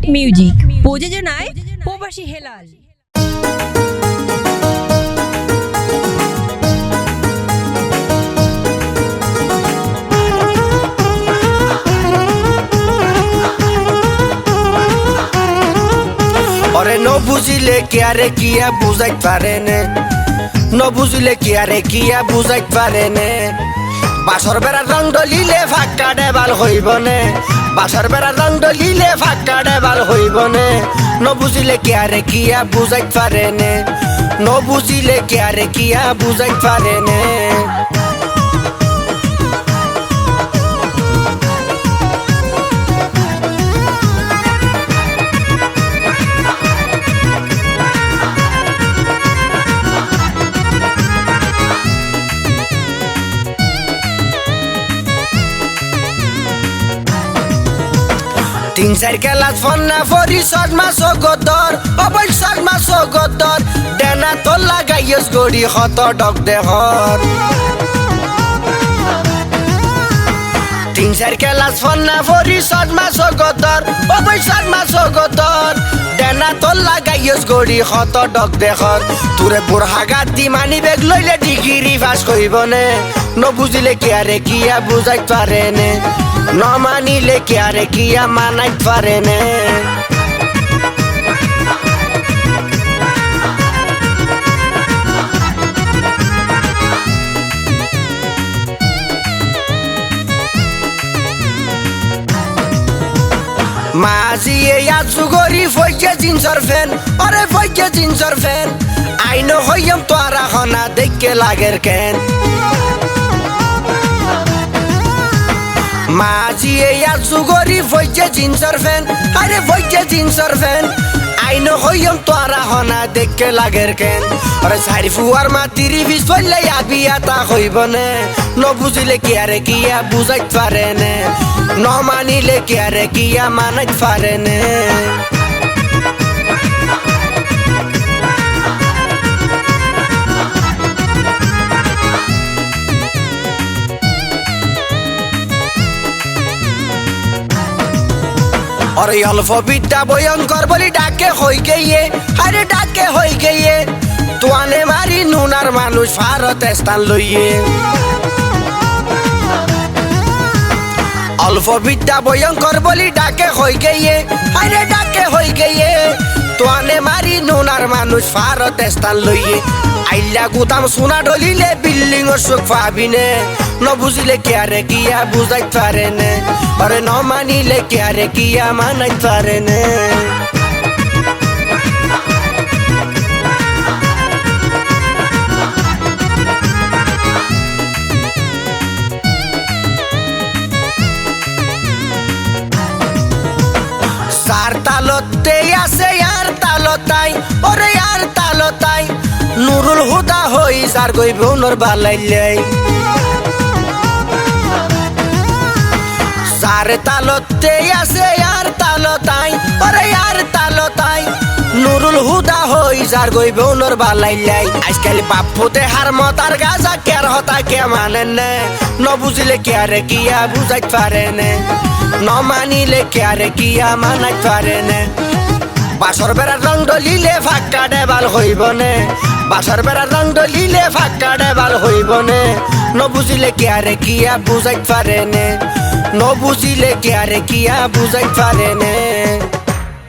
Of music প্রযোজনায় প্রবাসী হেলাল। ওরে ন বুঝিলে কি আরে কিয়া বুঝাইত পারে নে? ন বুঝিলে কি কিয়া বুঝাইত পারে নে? বাসর বেড়ার রং ডলিলে ফাঁকা ডেবাল হইব নে বাসর বেড়ার রং ডলিলে ফাঁকা ডেবাল হইব নে বুঝিলে কি আরে কিয়া বুঝাইত পারে নে ন বুঝিলে কি আরে কিয়া বুঝাইত পারে নে তিন চার কেলাস ফন্না ফরি শট মাস গদর অবৈ শট মাস গদর ডেনা তো লাগাইস গড়ি হত ডক দেহর তিন চার কেলাস ফন্না ফরি শট মাস গদর অবৈ শট মাস গদর ডেনা তো লাগাইস গড়ি হত ডক দেহর তোরে বুড়হাগাত দি মানি বেগ লইলে ডিগ্রি পাস করিব নে নবুঝিলে কি আরে কিয়া বুঝাইত পারে নে ন মানিলে কি আরে কিয়া মানাইত পারে নে? মাঝিয়ে ইয়াজু গরি ফইকে জিন্সর ফেন। আরে ফইকে জিন্সর ফেন। আইনো হইম তোরা হনা দেখকে লাগের কেন। মাঝিয়ে ইয়াজু গরি ফইকে জিন্সর ফেন। আরে ফইকে জিন্সর ফেন। আইনো হইম তোরা হনা দেখকে লাগের কেন। আরে সারি ফুয়ার মা তিরি বিশ ফইলে আবিয়া তা হইব নে? ন বুঝিলে কি আরে কিয়া বুঝাইত পারে নে ন? মানিলে কি আরে কিয়া মানাইত পারে নে? অরে অল্প বিদ্যা ভয়ঙ্কর বলি ডাকে হই গিয়ে আরে ডাকে হই গিয়ে তোয়ানে মারি নুনার মানুষ ভারত স্থান লইয়ে। অল্প বিদ্যা ভয়ঙ্কর বলি ডাকে হই গিয়ে আরে ডাকে হই গিয়ে তোয়ানে মারি নুনার মানুষ ভারত স্থান লইয়ে। আইলা গুদাম সোনা ডলিলে বিল্ডিং সুখ পাবিনে। ন বুঝিলে কে আরে কিয়া বুঝাইত পারে নে? আরে ন মানিলে কে আরে কিয়া মানাইত পারে নে? সার তালতে আছে আর তালতাই। ওরে আর তালতাই। নুরুল হুদা হই যার গই বউনর বালাইলাই সার তালতে আছে, আর তালতাই। ওরে, আর তালতাই। নুরুল হুদা হই, যার গই বউনর বালাইলাই আজকাল বাপুতে হার মতার গাজা কের হতা কে মানে নে? ন বুঝিলে কে আরে কিয়া বুঝাইত পারে নে? ন মানিলে কে আরে কিয়া মানাইত পারে নে? বাসর বেড়ার রং ডলিলে ফাঁকা ডেবাল হইব নে? বাসর বেড়ার রং ডলিলে ফাঁকা ডেবাল হইব নে? ন বুঝিলে কে আরে কিয়া বুঝাইত পারে নে? ন বুঝিলে কে আরে কিয়া বুঝাই পারে নে